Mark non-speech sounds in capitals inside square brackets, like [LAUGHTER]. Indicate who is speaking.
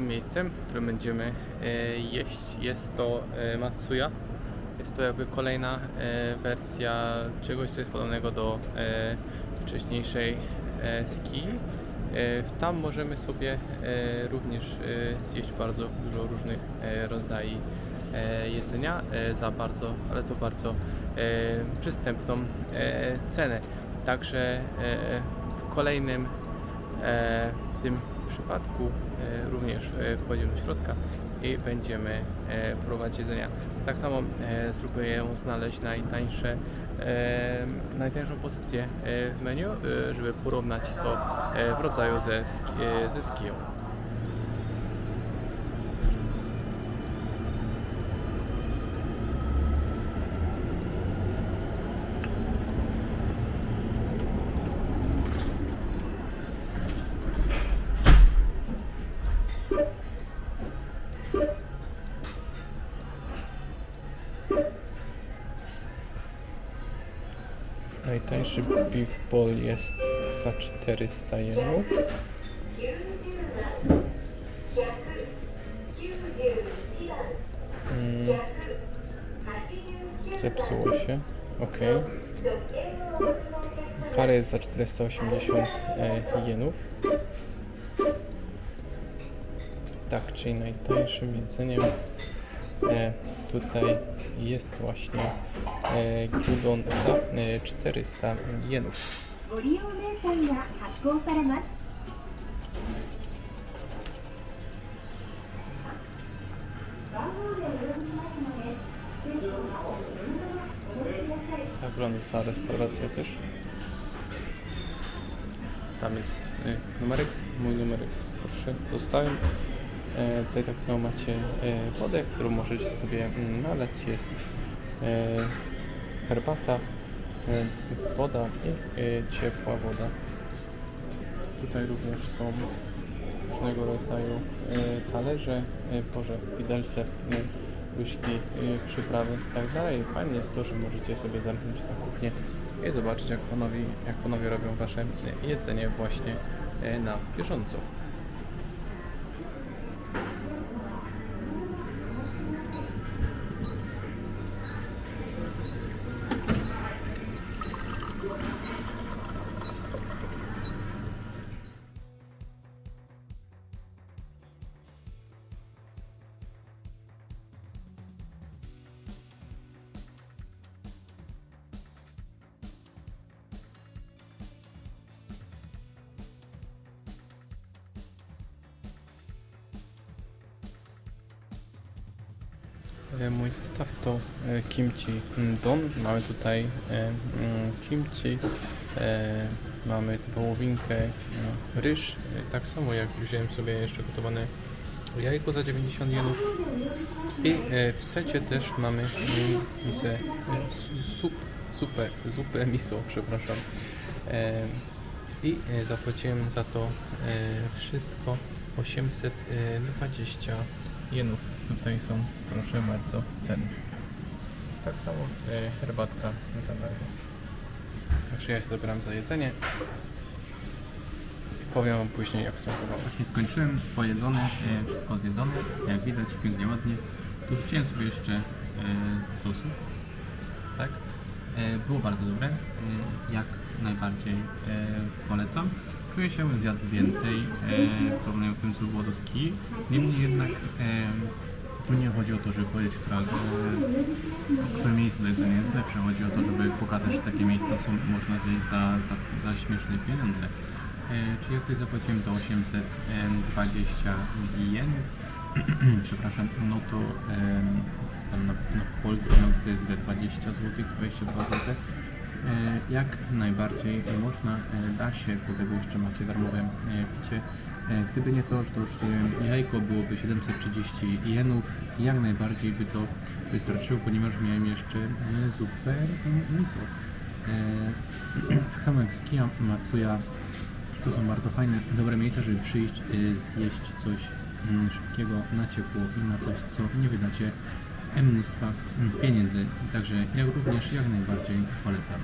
Speaker 1: miejscem, w którym będziemy e, jeść. Jest to e, Matsuya. Jest to jakby kolejna e, wersja czegoś, co jest podobnego do wcześniejszej ski. Tam możemy sobie również zjeść bardzo dużo różnych rodzajów jedzenia za bardzo, ale to bardzo przystępną cenę. Także w kolejnym tym przypadku e, również e, wchodzimy do środka i będziemy e, próbować jedzenia. Tak samo spróbuję znaleźć najtańsze, najtańszą pozycję w menu, żeby porównać to w rodzaju ze, ze skiją. Najtańszy beef ball jest za 400 jenów. Mm, zepsuło się. Ok. Kara jest za 480 e, jenów. Tak, czyli najtańszym jedzeniem E, tutaj jest właśnie e, Gudon za 400 jenów. Tak wygląda ta restauracja też. Tam jest y, numerek, mój numerek proszę, dostałem. E, tutaj tak samo macie e, wodę, którą możecie sobie mm, nalać. Jest e, herbata, woda i ciepła woda. Tutaj również są różnego rodzaju talerze, porze, widelce, łyżki, przyprawy i tak. Fajne jest to, że możecie sobie zamknąć na kuchnię i zobaczyć jak panowie, jak panowie robią wasze jedzenie właśnie na bieżąco. Mój zestaw to e, kimchi don. Mamy tutaj e, mm, kimchi, e, mamy wołowinkę, ryż. E, Tak samo jak wziąłem sobie jeszcze gotowane jajko za 90 jenów. I e, w secie też mamy mm, misę, e, su- sup, zupę, zupę miso, przepraszam. E, I e, zapłaciłem za to e, wszystko 820 jenów. Tutaj są, proszę bardzo, ceny. Tak samo e, herbatka za darmo. Także ja się zabieram za jedzenie. Powiem wam później jak smakowało. Właśnie skończyłem, pojedzone, e, wszystko zjedzone, jak widać pięknie, ładnie. Tu wrzuciłem sobie jeszcze e, sosu, tak? E, było bardzo dobre, e, jak najbardziej e, polecam. Czuję się, jakbym zjadł więcej, e, porównując tym, co było do ski. Niemniej jednak e, tu nie chodzi o to, żeby powiedzieć, e, które miejsce do jedzenia jest lepsze. Chodzi o to, żeby pokazać, że takie miejsca są, można zjeść za, za, za śmieszne pieniądze. E, czyli jak tutaj zapłaciłem to 820 jenów, [CLEARS THROAT] przepraszam, no to tam na, na polskie to jest ile? 20 zł, 22 zł. E, Jak najbardziej można, e, da się, do tego jeszcze macie darmowe e, picie. E, Gdyby nie to, to już wziąłem jajko, byłoby 730 jenów. Jak najbardziej by to wystarczyło, ponieważ miałem jeszcze e, zupę e, miso. [CLEARS THROAT] E, Tak samo jak z Kia Matsuya, to są bardzo fajne, dobre miejsca, żeby przyjść, e, zjeść coś mm, szybkiego na ciepło i na coś, co nie wydacie mnóstwa pieniędzy. Także ja również jak najbardziej polecam.